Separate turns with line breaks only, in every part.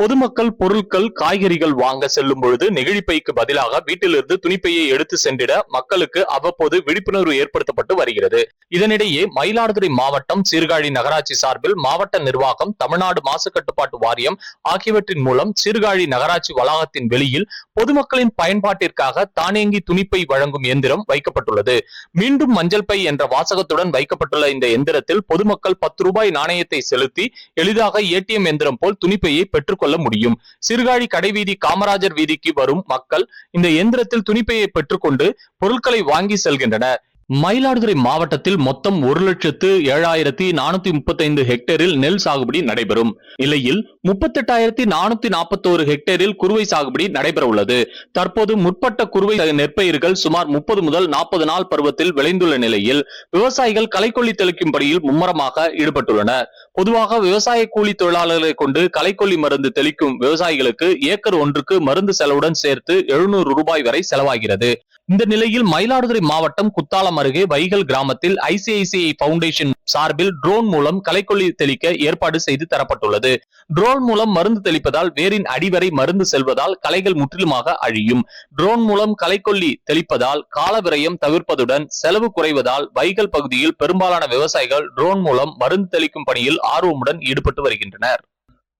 பொதுமக்கள் பொருட்கள் காய்கறிகள் வாங்க செல்லும் பொழுது நெகிழிப்பைக்கு பதிலாக வீட்டிலிருந்து துணிப்பையை எடுத்து சென்றிட மக்களுக்கு அவ்வப்போது விழிப்புணர்வு ஏற்படுத்தப்பட்டு வருகிறது. இதனிடையே மயிலாடுதுறை மாவட்டம் சீர்காழி நகராட்சி சார்பில் மாவட்ட நிர்வாகம் தமிழ்நாடு மாசு கட்டுப்பாட்டு வாரியம் ஆகியவற்றின் மூலம் சீர்காழி நகராட்சி வளாகத்தின் வெளியில் பொதுமக்களின் பயன்பாட்டிற்காக தானியங்கி துணிப்பை வழங்கும் எந்திரம் வைக்கப்பட்டுள்ளது. மீண்டும் மஞ்சள் பை என்ற வாசகத்துடன் வைக்கப்பட்டுள்ள இந்த எந்திரத்தில் பொதுமக்கள் பத்து ரூபாய் நாணயத்தை செலுத்தி எளிதாக ஏடிஎம் எந்திரம் போல் துணிப்பையை பெற்றுக் கொள்ள முடியும். சிறுகாழி கடைவீதி காமராஜர் வீதிக்கு வரும் மக்கள் இந்த இயந்திரத்தில் துணிப்பையை பெற்றுக்கொண்டு பொருட்களை வாங்கி செல்கின்றனர். மயிலாடுதுறை மாவட்டத்தில் மொத்தம் ஒரு லட்சத்து ஏழாயிரத்தி நானூத்தி முப்பத்தைந்து ஹெக்டேரில் நெல் சாகுபடி நடைபெறும். நிலையில் முப்பத்தெட்டாயிரத்தி நானூத்தி நாற்பத்தோரு ஹெக்டேரில் குறுவை சாகுபடி நடைபெற உள்ளது தற்போது முற்பட்ட குறுவை நெற்பயிர்கள் சுமார் முப்பது முதல் நாற்பது நாள் பருவத்தில் விளைந்துள்ள நிலையில் விவசாயிகள் களைக்கொல்லி தெளிக்கும் பணியில் மும்முரமாக ஈடுபட்டுள்ளனர் பொதுவாக விவசாய கூலி தொழிலாளர்களை கொண்டு களைக்கொல்லி மருந்து தெளிக்கும் விவசாயிகளுக்கு ஏக்கர் ஒன்றுக்கு மருந்து செலவுடன் சேர்த்து எழுநூறு ரூபாய் வரை செலவாகிறது. இந்த நிலையில் மயிலாடுதுறை மாவட்டம் குத்தாலம் அருகே வைகல் கிராமத்தில் ஐசிஐசிஐ பவுண்டேஷன் சார்பில் ட்ரோன் மூலம் கலைக்கொல்லி தெளிக்க ஏற்பாடு செய்து தரப்பட்டுள்ளது. ட்ரோன் மூலம் மருந்து தெளிப்பதால் வேரின் அடிவரை மருந்து செல்வதால் கலைகள் முற்றிலுமாக அழியும். ட்ரோன் மூலம் களைக்கொல்லி தெளிப்பதால் காலவிரயம் தவிர்ப்பதுடன் செலவு குறைவதால் வைகல் பகுதியில் பெரும்பாலான விவசாயிகள் ட்ரோன் மூலம் மருந்து தெளிக்கும் பணியில் ஆர்வமுடன் ஈடுபட்டு வருகின்றனர்.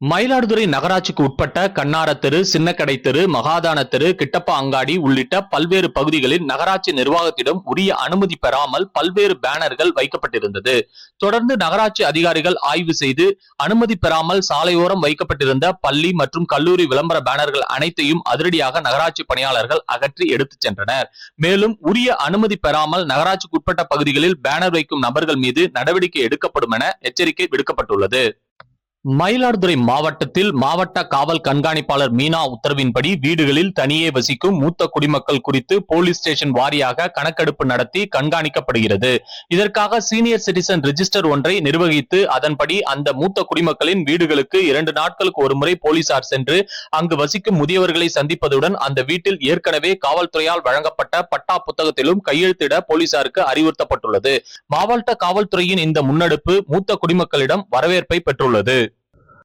மயிலாடுதுறை நகராட்சிக்கு உட்பட்ட கண்ணார தெரு சின்னக்கடை தெரு மகாதான தெரு கிட்டப்பா அங்காடி உள்ளிட்ட பல்வேறு பகுதிகளில் நகராட்சி நிர்வாகத்திடம் உரிய அனுமதி பெறாமல் பல்வேறு பேனர்கள் வைக்கப்பட்டிருந்தது. தொடர்ந்து நகராட்சி அதிகாரிகள் ஆய்வு செய்து அனுமதி பெறாமல் சாலையோரம் வைக்கப்பட்டிருந்த பள்ளி மற்றும் கல்லூரி விளம்பர பேனர்கள் அனைத்தையும் அதிரடியாக நகராட்சி பணியாளர்கள் அகற்றி எடுத்துச் சென்றனர். மேலும் உரிய அனுமதி பெறாமல் நகராட்சிக்கு உட்பட்ட பகுதிகளில் பேனர் வைக்கும் நபர்கள் மீது நடவடிக்கை எடுக்கப்படும் என எச்சரிக்கை விடுக்கப்பட்டுள்ளது. மயிலாடுதுறை மாவட்டத்தில் மாவட்ட காவல் கண்காணிப்பாளர் மீனா உத்தரவின்படி வீடுகளில் தனியே வசிக்கும் மூத்த குடிமக்கள் குறித்து போலீஸ் ஸ்டேஷன் வாரியாக கணக்கெடுப்பு நடத்தி கண்காணிக்கப்படுகிறது. இதற்காக சீனியர் சிட்டிசன் ரெஜிஸ்டர் ஒன்றை நிர்வகித்து அதன்படி அந்த மூத்த குடிமக்களின் வீடுகளுக்கு இரண்டு நாட்களுக்கு ஒருமுறை போலீசார் சென்று அங்கு வசிக்கும் முதியவர்களை சந்திப்பதுடன் அந்த வீட்டில் ஏற்கனவே காவல்துறையால் வழங்கப்பட்ட பட்டா புத்தகத்திலும் கையெழுத்திட போலீசாருக்கு அறிவுறுத்தப்பட்டுள்ளது. மாவட்ட காவல்துறையின் இந்த முன்னெடுப்பு மூத்த குடிமக்களிடம் வரவேற்பை பெற்றுள்ளது.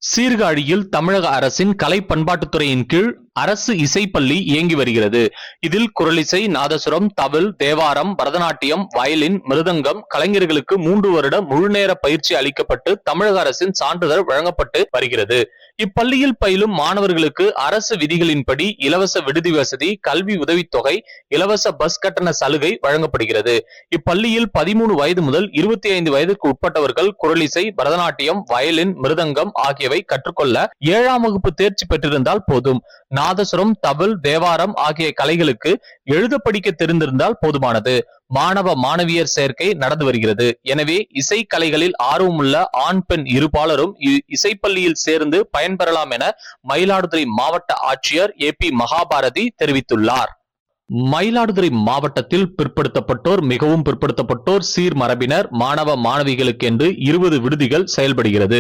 சீர்காழியில் தமிழக அரசின் கலை பண்பாட்டுத்துறையின் கீழ் அரசு இசைப்பள்ளி இயங்கி வருகிறது. இதில் குரலிசை நாதசுரம் தவில் தேவாரம் பரதநாட்டியம் வயலின் மிருதங்கம் கலைஞர்களுக்கு மூன்று வருட முழுநேர பயிற்சி அளிக்கப்பட்டு தமிழக அரசின் சான்றிதழ் வழங்கப்பட்டு வருகிறது. இப்பள்ளியில் பயிலும் மாணவர்களுக்கு அரசு விதிகளின்படி இலவச விடுதி வசதி கல்வி உதவித்தொகை இலவச பஸ் கட்டண சலுகை வழங்கப்படுகிறது. இப்பள்ளியில் பதிமூணு வயது முதல் இருபத்தி ஐந்து வயதுக்கு உட்பட்டவர்கள் குரலிசை பரதநாட்டியம் வயலின் மிருதங்கம் ஆகியவை கற்றுக்கொள்ள ஏழாம் வகுப்பு தேர்ச்சி பெற்றிருந்தால் போதும். நாதசுரம் தவில் தேவாரம் ஆகிய கலைகளுக்கு எழுத படிக்க தெரிந்திருந்தால் போதுமானது. மாணவ மாணவியர் சேர்க்கை நடந்து வருகிறது. எனவே இசை கலைகளில் ஆர்வமுள்ள ஆண் பெண் இருபாலரும் இசைப்பள்ளியில் சேர்ந்து பயன்பெறலாம் என மயிலாடுதுறை மாவட்ட ஆட்சியர் ஏ பி மகாபாரதி தெரிவித்துள்ளார். மயிலாடுதுறை மாவட்டத்தில் பிற்படுத்தப்பட்டோர் மிகவும் பிற்படுத்தப்பட்டோர் சீர்மரபினர் மாணவ மாணவிகளுக்கு என்று இருபது விடுதிகள் செயல்படுகிறது.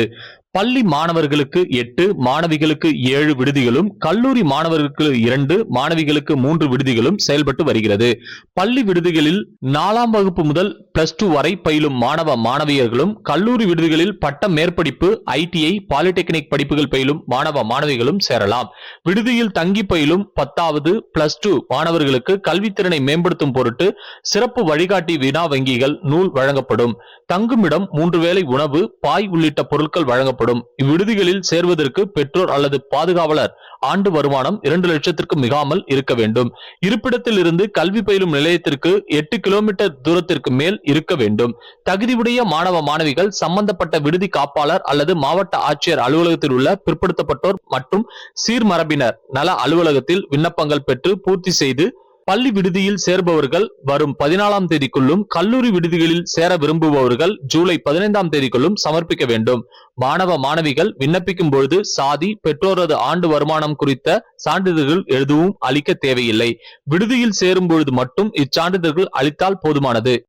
பள்ளி மாணவர்களுக்கு எட்டு மாணவிகளுக்கு ஏழு விடுதிகளும் கல்லூரி மாணவர்களுக்கு இரண்டு மாணவிகளுக்கு மூன்று விடுதிகளும் செயல்பட்டு வருகிறது. பள்ளி விடுதிகளில் நாலாம் வகுப்பு முதல் பிளஸ் டூ வரை பயிலும் மாணவ மாணவியர்களும் கல்லூரி விடுதிகளில் பட்ட மேற்படிப்பு ஐடிஐ பாலிடெக்னிக் படிப்புகள் பயிலும் மாணவ மாணவிகளும் சேரலாம். விடுதியில் தங்கி பயிலும் பத்தாவது பிளஸ் டூ மாணவர்களுக்கு கல்வித்திறனை மேம்படுத்தும் பொருட்டு சிறப்பு வழிகாட்டி வினா வங்கிகள் நூல் வழங்கப்படும். தங்குமிடம் மூன்று வேளை உணவு பாய் உள்ளிட்ட பொருட்கள் வழங்கப்படும். வழங்கப்படும். இவ்விடுதிகளில் சேர்வதற்கு பெற்றோர் அல்லது பாதுகாவலர் ஆண்டு வருமானம் இரண்டு லட்சத்திற்கு மிகாமல் இருக்க வேண்டும். இருப்பிடத்தில் இருந்து கல்வி பயிலும் நிலையத்திற்கு எட்டு கிலோமீட்டர் தூரத்திற்கு மேல் இருக்க வேண்டும். தகுதியுடைய மாணவ மாணவிகள் சம்பந்தப்பட்ட விடுதி காப்பாளர் அல்லது மாவட்ட ஆட்சியர் அலுவலகத்தில் உள்ள பிற்படுத்தப்பட்டோர் மற்றும் சீர்மரபினர் நல அலுவலகத்தில் விண்ணப்பங்கள் பெற்று பூர்த்தி செய்து பள்ளி விடுதியில் சேர்பவர்கள் வரும் பதினாலாம் தேதிக்குள்ளும் கல்லூரி விடுதிகளில் சேர விரும்புபவர்கள் ஜூலை பதினைந்தாம் தேதிக்குள்ளும் சமர்ப்பிக்க வேண்டும். மாணவ மாணவிகள் விண்ணப்பிக்கும் பொழுது சாதி பெற்றோரது ஆண்டு வருமானம் குறித்த சான்றிதழ்கள் எதுவும் அளிக்க தேவையில்லை. விடுதியில் சேரும் பொழுது மட்டும் இச்சான்றிதழ்கள் அளித்தால் போதுமானது.